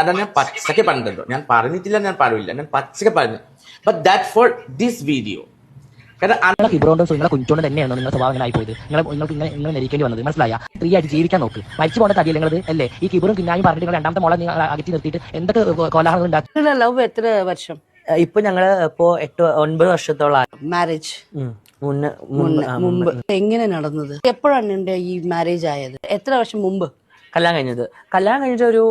അതാണ് ഞാൻ പച്ചക്ക് പറഞ്ഞിട്ടുണ്ടോ ഞാൻ പറഞ്ഞിട്ടില്ല ഞാൻ പറയില്ല ഞാൻ പച്ചക്ക് പറഞ്ഞു. But that for this video കാരണം അ- നിങ്ങളെ കുഞ്ചോണ്ടും തന്നെയാണ് നിങ്ങളുടെ സ്വഭാവം ഇങ്ങനെ ആയിപ്പോയത്? നിങ്ങൾ നിങ്ങൾക്ക് ഇങ്ങനെ ഇങ്ങനെ നിരിക്കേണ്ടി വന്നത്. മനസ്സിലായ? ഫ്രീ ആയിട്ട് ജീവിക്കാൻ നോക്ക്. മരിച്ചു പോകേണ്ട തടിയല്ല നിങ്ങളത്? അല്ലേ? ഈ കിബറും കിന്നായും പറഞ്ഞിട്ട് നിങ്ങൾ രണ്ടാമത്തെ മോളെ നിങ്ങൾ അകറ്റി നിർത്തിയിട്ട് എന്തൊക്കെ കോലാഹലങ്ങൾ ഉണ്ടാക്കി? ലവ് എത്ര വർഷം? ഇപ്പൊ ഞങ്ങൾ ഇപ്പോ എട്ട് ഒൻപത് വർഷത്തോളം മാരേജ് മുമ്പ് എങ്ങനെ നടന്നത്? എപ്പോഴാണ് ഈ മാരേജ് ആയത്? എത്ര വർഷം മുമ്പ്? കല്യാണം കഴിഞ്ഞത്. കല്യാണം കഴിഞ്ഞിട്ട് ഒരു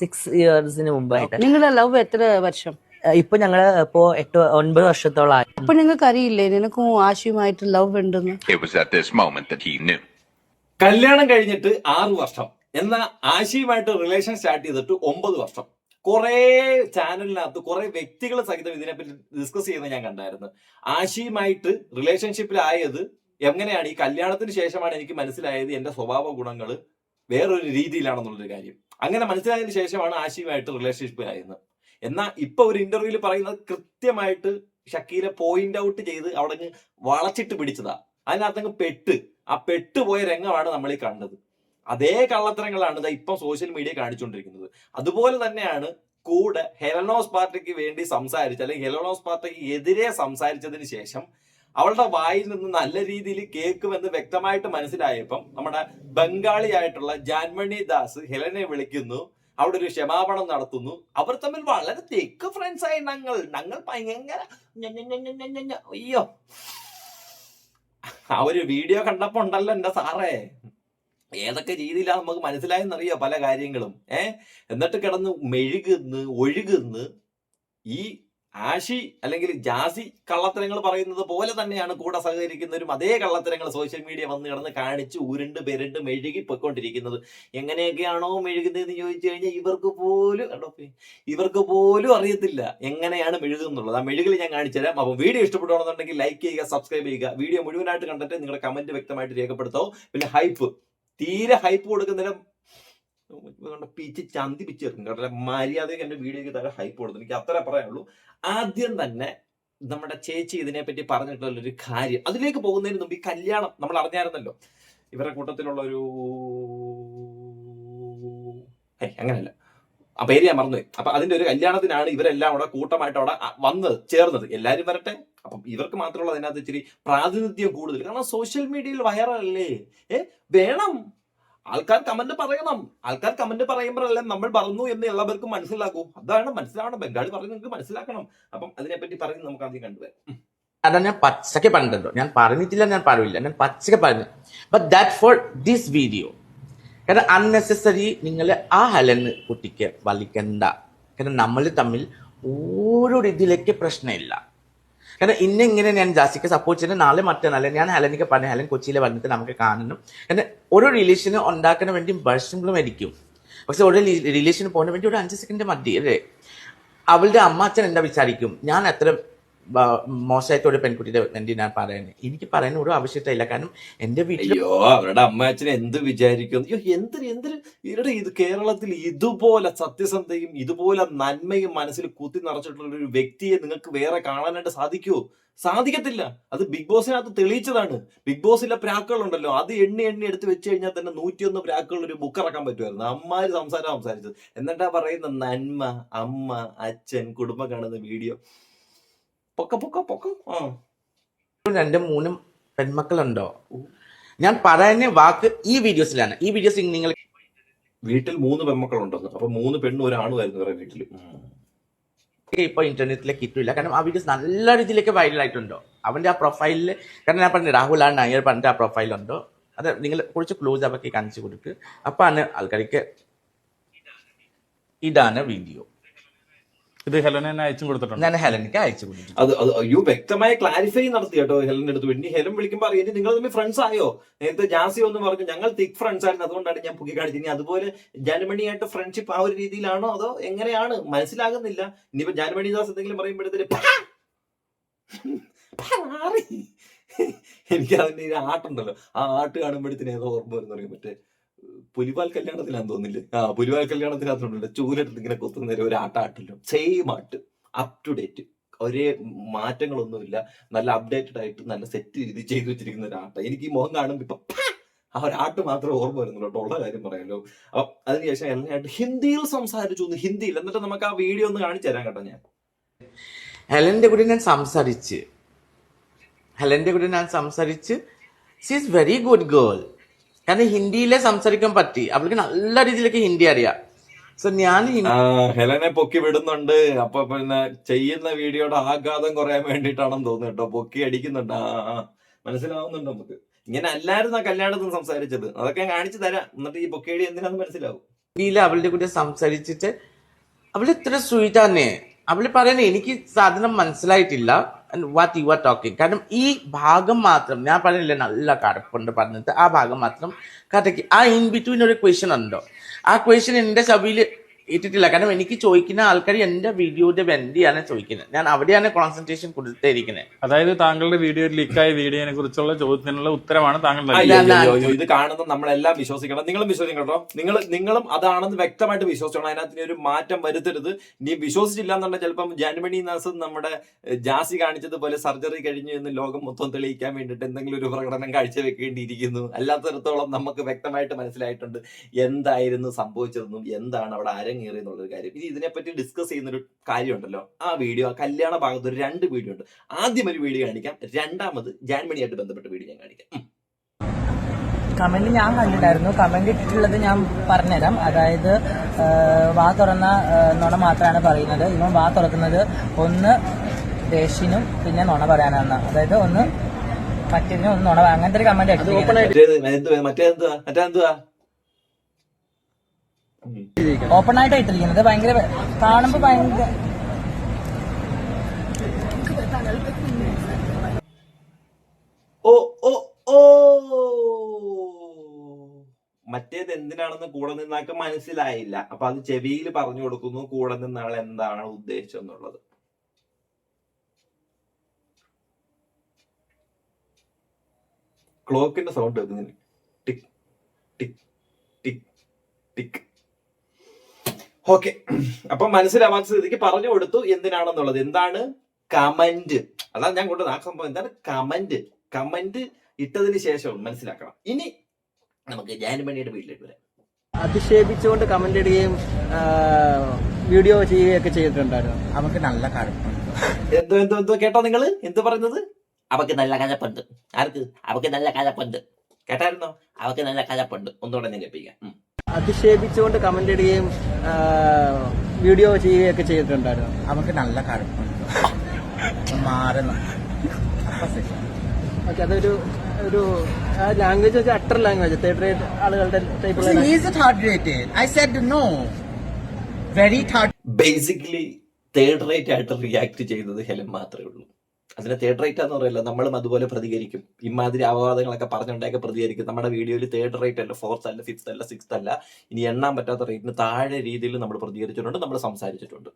സിക്സ് ഇയേഴ്സിന് മുമ്പായിട്ട്. നിങ്ങളുടെ ലവ് എത്ര വർഷം? ഇപ്പൊ ഞങ്ങൾ ഇപ്പോ എട്ട് ഒൻപത് വർഷത്തോളം ആയി അപ്പൊ നിങ്ങൾക്ക് അറിയില്ലേ നിനക്കും ആശയുമായിട്ട് ലവ് ഉണ്ടെന്ന്? It was at this moment that he കല്യാണം കഴിഞ്ഞിട്ട് ആറു വർഷം. എന്നാ ആശയുമായിട്ട് റിലേഷൻ സ്റ്റാർട്ട് ചെയ്തിട്ട് ഒമ്പത് വർഷം. കുറെ ചാനലിനകത്ത് കുറെ വ്യക്തികൾ സഹിതം ഇതിനെപ്പറ്റി ഡിസ്കസ് ചെയ്യുന്നത് ഞാൻ കണ്ടായിരുന്നു. ആശയുമായിട്ട് റിലേഷൻഷിപ്പിലായത് എങ്ങനെയാണ്? ഈ കല്യാണത്തിന് ശേഷമാണ് എനിക്ക് മനസ്സിലായത് എന്റെ സ്വഭാവ ഗുണങ്ങൾ വേറൊരു രീതിയിലാണെന്നുള്ളൊരു കാര്യം. അങ്ങനെ മനസ്സിലായതിനു ശേഷമാണ് ആശയുമായിട്ട് റിലേഷൻഷിപ്പ് ആയിരുന്നത് എന്നാൽ ഇപ്പൊ ഒരു ഇന്റർവ്യൂവിൽ പറയുന്നത് കൃത്യമായിട്ട് ഷക്കീല പോയിന്റ് ഔട്ട് ചെയ്ത് അവിടെ വളച്ചിട്ട് പിടിച്ചതാ. അതിനകത്തങ്ങ് പെട്ട്. ആ പെട്ടുപോയ രംഗമാണ് നമ്മൾ ഈ കണ്ടത്. അതേ കള്ളത്തരങ്ങളാണ് ഇപ്പം സോഷ്യൽ മീഡിയ കാണിച്ചുകൊണ്ടിരിക്കുന്നത് അതുപോലെ തന്നെയാണ് കൂടെ ഹെലനോസ് പാർട്ടിക്ക് വേണ്ടി സംസാരിച്ച അല്ലെങ്കിൽ ഹെലനോസ് പാർട്ടിക്ക് എതിരെ സംസാരിച്ചതിന് ശേഷം അവളുടെ വായിൽ നിന്ന് നല്ല രീതിയിൽ കേൾക്കുമെന്ന് വ്യക്തമായിട്ട് മനസ്സിലായപ്പം നമ്മുടെ ബംഗാളിയായിട്ടുള്ള ജാൻമണി ദാസ് ഹെലനെ വിളിക്കുന്നു. അവിടെ ഒരു ക്ഷമാപണം നടത്തുന്നു. അവർ തമ്മിൽ വളരെ തെക്ക് ഫ്രണ്ട്സ് ആയി ഞങ്ങൾ. ഞങ്ങൾ ഭയങ്കര അയ്യോ. ആ ഒരു വീഡിയോ കണ്ടപ്പോ ഉണ്ടല്ലോ എന്റെ സാറേ. ഏതൊക്കെ രീതിയിലാണ് നമുക്ക് മനസ്സിലായെന്നറിയോ പല കാര്യങ്ങളും. ഏഹ് എന്നിട്ട് കിടന്ന് മെഴുകുന്ന് ഒഴുകുന്ന് ഈ ആഷി അല്ലെങ്കിൽ ജാസി കള്ളത്തരങ്ങൾ പറയുന്നത് പോലെ തന്നെയാണ് കൂടെ സഹകരിക്കുന്നവരും അതേ കള്ളത്തരങ്ങൾ സോഷ്യൽ മീഡിയ വന്ന് കിടന്ന് കാണിച്ച് ഉരുണ്ട് പെരുണ്ട് മെഴുകി പൊയ്ക്കൊണ്ടിരിക്കുന്നത്. എങ്ങനെയൊക്കെയാണോ മെഴുകുന്നതെന്ന് ചോദിച്ചു കഴിഞ്ഞാൽ ഇവർക്ക് പോലും ഇവർക്ക് പോലും അറിയത്തില്ല എങ്ങനെയാണ് മെഴുകുന്നുള്ളത്. ആ മെഴുകിൽ ഞാൻ കാണിച്ചുതരാം അപ്പോൾ വീഡിയോ ഇഷ്ടപ്പെടുകയാണെന്നുണ്ടെങ്കിൽ ലൈക്ക് ചെയ്യുക സബ്സ്ക്രൈബ് ചെയ്യുക. വീഡിയോ മുഴുവനായിട്ട് കണ്ടിട്ട് നിങ്ങളുടെ കമന്റ് വ്യക്തമായിട്ട് രേഖപ്പെടുത്തോ. പിന്നെ ഹൈപ്പ് തീരെ ഹൈപ്പ് കൊടുക്കുന്നതിനും പീച്ച് ചന്തി പിച്ച് ചേർക്കും കാരണം മര്യാദയ്ക്ക് എന്റെ വീഡിയോക്ക് തരാൻ ഹൈപ്പ് കൊടുത്തു. എനിക്ക് അത്ര പറയാനുള്ളൂ. ആദ്യം തന്നെ നമ്മുടെ ചേച്ചി ഇതിനെപ്പറ്റി പറഞ്ഞിട്ടുള്ള ഒരു കാര്യം. അതിലേക്ക് പോകുന്നതിന് മുമ്പ് ഈ കല്യാണം നമ്മൾ അറിഞ്ഞായിരുന്നല്ലോ. ഇവരുടെ കൂട്ടത്തിലുള്ള ഒരു അങ്ങനെയല്ല. ആ പേര് ഞാൻ മറന്നു അപ്പൊ അതിന്റെ ഒരു കല്യാണത്തിനാണ് ഇവരെല്ലാം അവിടെ കൂട്ടമായിട്ട് അവിടെ വന്ന് ചേർന്നത്. എല്ലാരും വരട്ടെ. അപ്പം ഇവർക്ക് മാത്രമുള്ള അതിനകത്ത് ഇച്ചിരി പ്രാതിനിധ്യം കൂടുതൽ. കാരണം സോഷ്യൽ മീഡിയയിൽ വൈറലല്ലേ ഏ വേണം. ആൾക്കാർ കമന്റ് പറയണം. ആൾക്കാർ കമന്റ് പറയുമ്പോഴല്ലേ നമ്മൾ പറഞ്ഞു എന്ന് എല്ലാവർക്കും മനസ്സിലാക്കൂ. അതാണ് മനസ്സിലാവണം. ബംഗാളി പറയുന്നത് നിങ്ങൾക്ക് മനസ്സിലാക്കണം. അപ്പം അതിനെപ്പറ്റി പറയുന്നത് നമുക്ക് ആദ്യം കണ്ടുവരാം. അതാണ് ഞാൻ പച്ചക്ക് പറഞ്ഞിട്ടുണ്ടോ ഞാൻ പറഞ്ഞിട്ടില്ല ഞാൻ പറയില്ല ഞാൻ പച്ചക്ക് പറഞ്ഞു. But that for this video കാരണം അൺനെസസറി നിങ്ങൾ ആ ഹലന് കുട്ടിക്ക് വലിക്കണ്ട. കാരണം നമ്മൾ തമ്മിൽ ഓരോ രീതിയിലേക്ക് പ്രശ്നമില്ല. കാരണം ഇന്നിങ്ങനെ ഞാൻ ജാസിക്ക് സപ്പോർട്ട് ചെയ്യുന്നത് നാളെ മറ്റന്നാളെ ഞാൻ ഹെലനിക്ക് പറഞ്ഞു ഹലൻ കൊച്ചിയിലെ വന്നിട്ട് നമുക്ക് കാണണം. കാരണം ഒരു റിലേഷന് ഉണ്ടാക്കാൻ വേണ്ടി വർഷങ്ങളും ആയിരിക്കും പക്ഷെ ഒരു റിലേഷന് പോകുന്ന വേണ്ടി ഒരു അഞ്ച് സെക്കൻഡ് മതി അല്ലേ? അവളുടെ അമ്മ അച്ഛൻ എന്താ വിചാരിക്കും? ഞാൻ എത്ര മോശമായിട്ട് ഒരു പെൺകുട്ടിയുടെ വേണ്ടി ഞാൻ പറയുന്നത് എനിക്ക് പറയാൻ ഒരു ആവശ്യമില്ല കാരണം എന്റെ വീട്ടിൽ അയ്യോ അവരുടെ അമ്മയച്ഛൻ എന്ത് വിചാരിക്കും അയ്യോ എന്തിന് എന്തിന്? ഇവരുടെ ഇത് കേരളത്തിൽ ഇതുപോലെ സത്യസന്ധയും ഇതുപോലെ നന്മയും മനസ്സിൽ കുത്തി നിറച്ചിട്ടുള്ള ഒരു വ്യക്തിയെ നിങ്ങൾക്ക് വേറെ കാണാനായിട്ട് സാധിക്കുമോ സാധിക്കത്തില്ല. അത് ബിഗ് ബോസിനകത്ത് തെളിയിച്ചതാണ്. ബിഗ് ബോസിലെ പ്രാക്കുകളുണ്ടല്ലോ അത് എണ്ണി എണ്ണി എടുത്ത് വെച്ച് കഴിഞ്ഞാൽ തന്നെ നൂറ്റിയൊന്ന് പ്രാക്കുകൾ ഒരു ബുക്ക് ഇറക്കാൻ പറ്റുമായിരുന്നു. അമ്മാര് സംസാരം സംസാരിച്ചത് എന്നിട്ടാ പറയുന്ന നന്മ അമ്മ അച്ഛൻ കുടുംബം കാണുന്ന വീഡിയോ. പൊക്ക പൊക്ക പൊക്ക. രണ്ടും മൂന്നും പെൺമക്കളുണ്ടോ? ഞാൻ പറയുന്ന വാക്ക് ഈ വീഡിയോസിലാണ്. ഈ വീഡിയോസ് നിങ്ങൾ വീട്ടിൽ മൂന്ന് പെൺമക്കളുണ്ടെന്ന്. അപ്പൊ മൂന്ന് പെണ്ണും ഒരാണുമായിരുന്നു ഇവരുടെ വീട്ടിൽ ഇപ്പൊ ഇന്റർനെറ്റിലേക്ക് കിട്ടില്ല കാരണം ആ വീഡിയോസ് നല്ല രീതിയിലേക്ക് വൈറൽ ആയിട്ടുണ്ടോ? അവന്റെ ആ പ്രൊഫൈലിൽ കാരണം ഞാൻ പറഞ്ഞു രാഹുൽ ആണ് അയ്യർ പറഞ്ഞിട്ട് ആ പ്രൊഫൈലുണ്ടോ അത് നിങ്ങൾ കുറച്ച് ക്ലോസ് അവർക്ക് കാണിച്ചു കൊടുക്ക്. അപ്പാണ് ആൾക്കാർക്ക് ഇതാണ് വീഡിയോ ഇത് ഹെലനെ തന്നെ അയച്ചും കൊടുത്തിട്ടുണ്ട്. ഞാൻ ഹെലനിക്ക് അയച്ചു കൊടുത്തു. അത് അത് അയ്യോ വ്യക്തമായ ക്ലാരിഫൈ നടത്തി കേട്ടോ ഹെലന്റെ അടുത്ത്. ഇനി ഹെലൻ വിളിക്കുമ്പോൾ അറിയാം നിങ്ങൾ തമ്മിൽ ഫ്രണ്ട്സ് ആയോ? നേരത്തെ ജാസി ഒന്ന് പറഞ്ഞു ഞങ്ങൾ തിക് ഫ്രണ്ട്സ് ആയിരുന്നു അതുകൊണ്ടാണ് ഞാൻ പുകി കാണിച്ചത്. ഇനി അതുപോലെ ജാനുമണിയായിട്ട് ഫ്രണ്ട്ഷിപ്പ് ആ ഒരു രീതിയിലാണോ അതോ എങ്ങനെയാണ്? മനസ്സിലാകുന്നില്ല. ഇനിയിപ്പോ ജാനുമണി ദാസ് എന്തെങ്കിലും പറയുമ്പോഴത്തേക്ക് എനിക്ക് അതിന്റെ ആട്ടുണ്ടല്ലോ. ആ ആട്ട് കാണുമ്പോഴത്തേന് ഏതോ ഓർമ്മ വരുന്നു പറയും മറ്റേ? പുലിവാൽ കല്യാണത്തിലാന്ന് തോന്നില്ലേ ആ പുലിവാൽ കല്യാണത്തിനകത്തുണ്ടല്ലോ. ചൂലെടുത്ത് ഇങ്ങനെ കുത്തുന്നേരം ഒരു ആട്ട ആട്ടല്ലോ. സെയിം ആട്ട്. അപ് ടു ഡേറ്റ് ഒരേ മാറ്റങ്ങളൊന്നുമില്ല. നല്ല അപ്ഡേറ്റഡ് ആയിട്ട് നല്ല സെറ്റ് രീതി ചെയ്തു വെച്ചിരിക്കുന്ന ഒരു ആട്ട. എനിക്ക് ഈ മുഖം കാണുമ്പോൾ ഇപ്പൊ ആ ഒരാട്ട് മാത്രമേ ഓർമ്മ വരുന്നുള്ളൂ കേട്ടോ. ഉള്ള കാര്യം പറയാലോ. അപ്പൊ അതിനുശേഷം എല്ലായിട്ട് ഹിന്ദിയിൽ സംസാരിച്ചു ഹിന്ദിയിൽ. എന്നിട്ട് നമുക്ക് ആ വീഡിയോ ഒന്ന് കാണിച്ചു തരാം കേട്ടോ ഞാൻ. ഹെലന്റെ കൂടെ ഞാൻ സംസാരിച്ച്. ഹെലന്റെ കൂടെ ഞാൻ സംസാരിച്ച്. She is very good girl കാരണം ഹിന്ദിയിലെ സംസാരിക്കാൻ പറ്റി. അവൾക്ക് നല്ല രീതിയിലേക്ക് ഹിന്ദി അറിയാം. സോ ഞാൻ ഹെലനെ പൊക്കി വിടുന്നുണ്ട്. അപ്പൊ പിന്നെ ചെയ്യുന്ന വീഡിയോയുടെ ആഘാതം കുറയാൻ വേണ്ടിട്ടാണെന്ന് തോന്നുന്നു കേട്ടോ. പൊക്കി അടിക്കുന്നുണ്ട്. ആ. മനസ്സിലാവുന്നുണ്ട് നമുക്ക്. ഇങ്ങനെ അല്ലായിരുന്നു ആ കല്യാണത്തിന് സംസാരിച്ചത്. അതൊക്കെ കാണിച്ചു തരാം. എന്നിട്ട് ഈ പൊക്കേടി എന്തിനാന്ന് മനസ്സിലാവും. ഹിന്ദിയിൽ അവളുടെ കൂടെ സംസാരിച്ചിട്ട് അവൾ ഇത്ര സ്വീറ്റ് തന്നെ അവൾ പറയുന്നത് എനിക്ക് സാധനം മനസ്സിലായിട്ടില്ല. വാട്ട് യു ആർ ടോക്കിംഗ് കാരണം ഈ ഭാഗം മാത്രം ഞാൻ പറഞ്ഞില്ല നല്ല കടപ്പുണ്ട് പറഞ്ഞിട്ട് ആ ഭാഗം മാത്രം കഥയ്ക്ക്. ആ ഇൻ ബിറ്റ്വീൻ ഒരു ക്വസ്റ്റ്യൻ ഉണ്ടോ? ആ ക്വസ്റ്റ്യൻ എന്റെ സഭയിൽ ഇട്ടിട്ടില്ല കാരണം എനിക്ക് ചോദിക്കുന്ന ആൾക്കാർ എന്റെ വീഡിയോയുടെ വെന്തിയാണ് ചോദിക്കുന്നത്. ഞാൻ അവിടെയാണ് കോൺസെൻട്രേഷൻ കൊടുത്തിരിക്കുന്നത്. അതായത് താങ്കളുടെ വീഡിയോ ലീക്കായ വീഡിയോനെ കുറിച്ചുള്ള ചോദ്യത്തിനുള്ള ഉത്തരമാണ് അയ്യോ, ഇത് കാണുന്ന നമ്മളെല്ലാം വിശ്വസിക്കണം. നിങ്ങളും വിശ്വസിക്കണം കേട്ടോ. നിങ്ങൾ നിങ്ങളും അതാണെന്ന് വ്യക്തമായിട്ട് വിശ്വസിക്കണം അതിനകത്ത് ഒരു മാറ്റം വരുത്തരുത്. നീ വിശ്വസിച്ചില്ല എന്നുണ്ടെങ്കിൽ ചിലപ്പം ജാൻമണി നാസ് നമ്മുടെ ജാസി കാണിച്ചതുപോലെ സർജറി കഴിഞ്ഞു എന്ന് ലോകം മൊത്തം തെളിയിക്കാൻ വേണ്ടിയിട്ട് എന്തെങ്കിലും ഒരു പ്രകടനം കാഴ്ചവെക്കേണ്ടിയിരിക്കുന്നു. അല്ലാത്തടത്തോളം നമുക്ക് വ്യക്തമായിട്ട് മനസ്സിലായിട്ടുണ്ട് എന്തായിരുന്നു സംഭവിച്ചതെന്നും എന്താണ് അവിടെ അരങ്ങേറി എന്നുള്ളൊരു കാര്യം. ഇനി ഇതിനെപ്പറ്റി ഡിസ്കസ് ചെയ്യുന്ന ചെയ്യുന്നൊരു കാര്യമുണ്ടല്ലോ. ആ വീഡിയോ ആ കല്യാണ ഭാഗത്ത് ഒരു രണ്ട് വീഡിയോ ഉണ്ട്. ആദ്യം ഒരു വീഡിയോ കാണിക്കാം. രണ്ടാമത് ജാൻമണിയായിട്ട് ബന്ധപ്പെട്ട വീഡിയോ ഞാൻ കാണിക്കാം. കമന്റ് ഞാൻ കണ്ടിട്ടായിരുന്നു. കമന്റ് ഇട്ടിട്ടുള്ളത് ഞാൻ പറഞ്ഞുതരാം. അതായത് വാ തുറന്ന നുണ മാത്രമാണ് പറയുന്നത്. ഇവൻ വാ തുറക്കുന്നത് ഒന്ന് ദേഷ്യനും പിന്നെ നുണ പറയാനാണ്. അതായത് ഒന്ന് മറ്റേതിനും ഒന്ന് നുണ അങ്ങനത്തെ ഒരു കമന്റ് ഉം. ഓപ്പൺ ആയിട്ട് ഇട്ടിരിക്കുന്നത് ഭയങ്കര കാണുമ്പോ ഭയങ്കര ഓ ഓ ഓ. മറ്റേത് എന്തിനാണെന്ന് കൂടെ നിന്നാക്ക് മനസ്സിലായില്ല. അപ്പൊ അത് ചെവിയിൽ പറഞ്ഞു കൊടുക്കുന്നു. കൂടെ നിന്നാൾ എന്താണ് ഉദ്ദേശിച്ചെന്നുള്ളത്. ക്ലോക്കിന്റെ സൗണ്ട് കേൾക്കുന്നില്ല? Tick tick tick tick. Okay അപ്പൊ മനസ്സിലാവാത്ത സ്ഥിതിക്ക് പറഞ്ഞു കൊടുത്തു എന്തിനാണെന്നുള്ളത്. എന്താണ്? കമന്റ്. അതാണ് ഞാൻ കൊണ്ടുവന്ന ആ സംഭവം. എന്താണ്? കമന്റ്. കമന്റ് ഇട്ടതിന് ശേഷം മനസ്സിലാക്കണം. ഇനി നമുക്ക് ജാനുമണിയുടെ വീട്ടിലേക്ക് വരാം. അധിക്ഷേപിച്ചുകൊണ്ട് കമന്റ് ഇടുകയും വീഡിയോ ചെയ്യുകയൊക്കെ ചെയ്തിട്ടുണ്ടായിരുന്നു. അവർക്ക് നല്ല കഴപ്പുണ്ട്. എന്തോ എന്തോ എന്തോ കേട്ടോ നിങ്ങൾ? എന്ത് പറയുന്നത്? അവക്ക് നല്ല കഴപ്പുണ്ട്. ആർക്ക്? അവക്ക് നല്ല കഴപ്പുണ്ട്. കേട്ടായിരുന്നോ? അവക്ക് നല്ല കഴപ്പുണ്ട്. ഒന്നുകൂടെ ഞാൻ കേൾപ്പിക്കാം. അധിക്ഷേപിച്ചുകൊണ്ട് കമന്റ് ഇടുകയും വീഡിയോ ചെയ്യുകയൊക്കെ ചെയ്തിട്ടുണ്ടായിരുന്നു. അവർക്ക് നല്ല കഴപ്പുണ്ട് മാറണം ഓക്കെ അതൊരു ഒരു ലാംഗ്വേജ് വെച്ചാൽ അട്ടർ ലാംഗ്വേജ് തേർഡ് റേറ്റ് ആളുകളുടെ ടൈപ്പുള്ള third rated. I said no. Very third. Basically third rate ആയിട്ട് റിയാക്ട് ചെയ്തത് ഹെലൻ മാത്രമേ ഉള്ളൂ. അതിനെ തേർഡ് റേറ്റ് എന്ന് പറയില്ല. നമ്മളും അതുപോലെ പ്രതികരിക്കും. ഇമാതിരി അപവാദങ്ങളൊക്കെ പറഞ്ഞുണ്ടാക്കി പ്രതികരിക്കും. നമ്മുടെ വീഡിയോയിൽ തേർഡ് റേറ്റ് അല്ല ഫോർത്ത് അല്ല ഫിഫ്ത്ത് അല്ല സിക്സ്ത് അല്ല ഇനി എണ്ണാൻ പറ്റാത്ത റേറ്റിന് താഴെ രീതിയിൽ നമ്മൾ പ്രതികരിച്ചിട്ടുണ്ട് നമ്മൾ സംസാരിച്ചിട്ടുണ്ട്.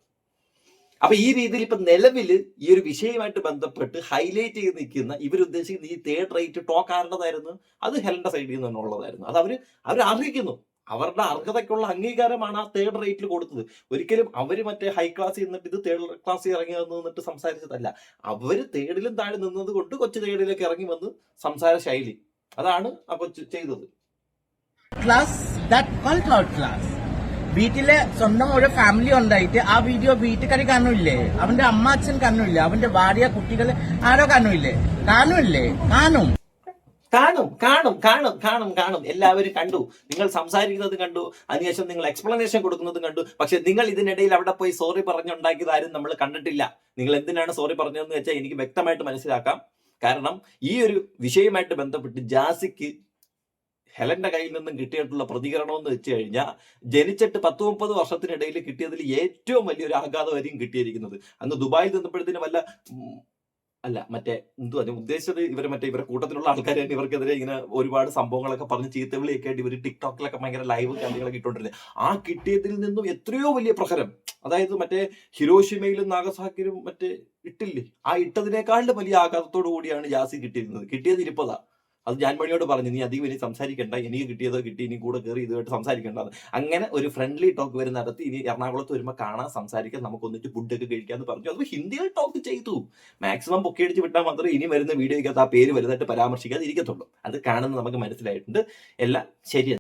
അപ്പൊ ഈ രീതിയിൽ ഇപ്പൊ നിലവിൽ ഈ ഒരു വിഷയമായിട്ട് ബന്ധപ്പെട്ട് ഹൈലൈറ്റ് ചെയ്ത് നിൽക്കുന്ന ഇവരുദ്ദേശിക്കുന്ന ഈ തേർഡ് റേറ്റ് ടോക്ക് ആരുടേതായിരുന്നു? അത് ഹെലന്റെ സൈഡിൽ നിന്നുള്ളതായിരുന്നു. അത് അവർ അവർ അർഹിക്കുന്നു അവരുടെ അർഹതയ്ക്കുള്ള അംഗീകാരമാണ് ആ തേർഡ് റേറ്റിൽ കൊടുത്തത്. ഒരിക്കലും അവർ മറ്റേ ഹൈ ക്ലാസ്സിൽ നിന്നിട്ട് ഇത് തേർഡ് ക്ലാസ്സിൽ ഇറങ്ങി നിന്നിട്ട് സംസാരിച്ചതല്ല. അവർ തേർഡിലും താഴെ നിന്നത് കൊണ്ട് കൊച്ചു തേർഡിലേക്ക് ഇറങ്ങി വന്ന് സംസാര ശൈലി. അതാണ് ആ കൊച്ചു ചെയ്തത്. ക്ലാസ് called വീട്ടിലെ സ്വന്തം ഒരു ഫാമിലി ഉണ്ടായിട്ട് ആ വീഡിയോ വീട്ടുകാരി കാണൂല്ലേ? അവന്റെ അമ്മ അച്ഛൻ കാണുമില്ലേ അവന്റെ ഭാര്യ കുട്ടികൾ ആരോ കാണൂല്ലേ? കാണൂല്ലേ? കാണും. കാണും കാണും കാണും കാണും കാണും. എല്ലാവരും കണ്ടു. നിങ്ങൾ സംസാരിക്കുന്നത് കണ്ടു. അതിനുശേഷം നിങ്ങൾ എക്സ്പ്ലനേഷൻ കൊടുക്കുന്നതും കണ്ടു. പക്ഷെ നിങ്ങൾ ഇതിനിടയിൽ അവിടെ പോയി സോറി പറഞ്ഞുണ്ടാക്കിയതാരും നമ്മൾ കണ്ടിട്ടില്ല. നിങ്ങൾ എന്തിനാണ് സോറി പറഞ്ഞതെന്ന് വെച്ചാൽ എനിക്ക് വ്യക്തമായിട്ട് മനസ്സിലാക്കാം. കാരണം ഈ ഒരു വിഷയമായിട്ട് ബന്ധപ്പെട്ട് ജാസിക്ക് ഹെലന്റെ കയ്യിൽ നിന്നും കിട്ടിയിട്ടുള്ള പ്രതികരണം എന്ന് വെച്ച് കഴിഞ്ഞാൽ ജനിച്ചിട്ട് പത്ത് മുപ്പത് വർഷത്തിനിടയിൽ കിട്ടിയതിൽ ഏറ്റവും വലിയൊരു ആഘാതമായിരിക്കും കിട്ടിയിരിക്കുന്നത്. അന്ന് ദുബായിൽ നിന്നപ്പോഴത്തേനും വല്ല അല്ല മറ്റേ എന്തുവാ ഞാൻ ഉദ്ദേശിച്ചത് ഇവരെ മറ്റേ ഇവരെ കൂട്ടത്തിലുള്ള ആൾക്കാർ തന്നെ ഇവർക്കെതിരെ ഇങ്ങനെ ഒരുപാട് സംഭവങ്ങളൊക്കെ പറഞ്ഞ് ചീത്തവിളിയൊക്കെ ആയിട്ട് ഇവർ ടിക്ടോക്കിലൊക്കെ ഭയങ്കര ലൈവ് കാര്യങ്ങളൊക്കെ ഇട്ടുകൊണ്ടിരുന്നത് ആ കിട്ടിയതിൽ നിന്നും എത്രയോ വലിയ പ്രഹരം. അതായത് മറ്റേ ഹിരോഷിമയിലും നാഗസാക്കിലും മറ്റേ ഇട്ടില്ലേ? ആ ഇട്ടതിനേക്കാളും വലിയ ആഘാതത്തോടു കൂടിയാണ് ജാസി കിട്ടിയിരുന്നത്. കിട്ടിയത് ഇരുപ്പതാ. അത് ഞാൻ മണിയോട് പറഞ്ഞു നീ അധികം ഇനി സംസാരിക്കണ്ട എനിക്ക് കിട്ടിയതോ കിട്ടി ഇനി കൂടെ കയറി ഇതുമായിട്ട് സംസാരിക്കേണ്ടത് അങ്ങനെ ഒരു ഫ്രണ്ട്ലി ടോക്ക് വരെ നടത്തി ഇനി എറണാകുളത്ത് വരുമ്പോൾ കാണാൻ സംസാരിക്കാൻ നമുക്ക് ഒന്നിട്ട് ഫുഡൊക്കെ കഴിക്കാന്ന് പറഞ്ഞു. അത് ഹിന്ദിയിൽ ടോക്ക് ചെയ്തു. മാക്സിമം പൊക്കി അടിച്ച് വിട്ടാൽ മാത്രമേ ഇനി വരുന്ന വീഡിയോയ്ക്കകത്ത് ആ പേര് വലുതായിട്ട് പരാമർശിക്കാതെ ഇരിക്കത്തുള്ളൂ അത് കാണുന്നത് നമുക്ക് മനസ്സിലായിട്ടുണ്ട്. എല്ലാം ശരി